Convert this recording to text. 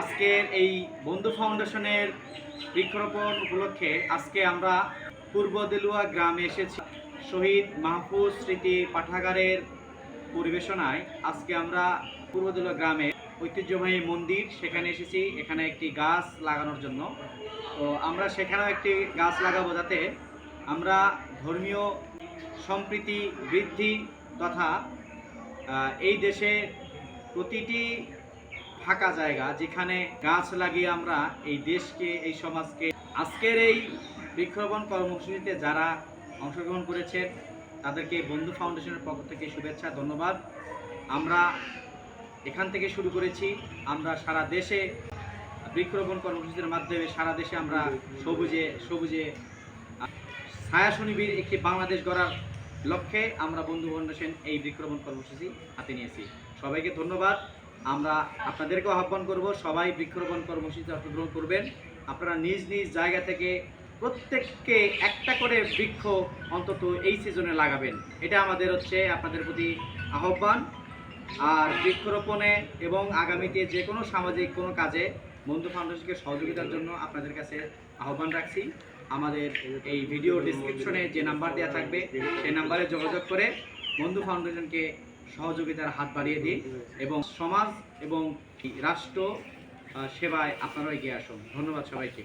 আজকের এই বন্ধু ফাউন্ডেশনের বৃক্ষরোপণ উপলক্ষে আজকে আমরা পূর্ব দেলুয়া গ্রামে এসেছি। শহীদ মাহফুজ স্মৃতি পাঠাগারের পরিবেশনায় আজকে আমরা পূর্ব দেলুয়া গ্রামে ঐতিহ্যবাহী মন্দির সেখানে এসেছি। এখানে একটি গাছ লাগানোর জন্য। তো আমরা সেখানেও একটি গাছ লাগাবো যাতে আমরা ধর্মীয় সম্প্রীতি বৃদ্ধি তথা এই দেশে প্রতিটি ফাঁকা জায়গা যেখানে গাছ লাগিয়ে আমরা এই দেশকে, এই সমাজকে, আজকের এই বৃক্ষরোপণ কর্মসূচিতে যারা অংশগ্রহণ করেছেন, তাদেরকে বন্ধু ফাউন্ডেশনের পক্ষ থেকে শুভেচ্ছা, ধন্যবাদ। আমরা এখান থেকে শুরু করেছি। আমরা সারা দেশে বৃক্ষরোপণ কর্মসূচির মাধ্যমে সারা দেশে আমরা সবুজে সবুজে ছায়া শনিবীর একটি বাংলাদেশ গড়ার লক্ষ্যে আমরা বন্ধু ফাউন্ডেশন এই বৃক্ষরোপণ কর্মসূচি হাতে নিয়েছি। সবাইকে ধন্যবাদ। আমরা আপনাদেরকে আহ্বান করব, সবাই বৃক্ষরোপণ কর্মসূচিতে অংশগ্রহণ করবেন। আপনারা নিজ নিজ জায়গা থেকে প্রত্যেককে একটা করে বৃক্ষ অন্তত এই সিজনে লাগাবেন। এটা আমাদের হচ্ছে আপনাদের প্রতি আহ্বান। আর বৃক্ষরোপণে এবং আগামীতে যে কোনো সামাজিক কোনো কাজে বন্ধু ফাউন্ডেশনকে সহযোগিতার জন্য আপনাদের কাছে আহ্বান রাখছি। আমাদের এই ভিডিও ডিসক্রিপশনে যে নাম্বার দেওয়া থাকবে, সেই নাম্বারে যোগাযোগ করে বন্ধু ফাউন্ডেশনকে সহযোগিতার হাত বাড়িয়ে দিই এবং সমাজ এবং রাষ্ট্র সেবায় আপনারা এগিয়ে আসুন। ধন্যবাদ সবাইকে।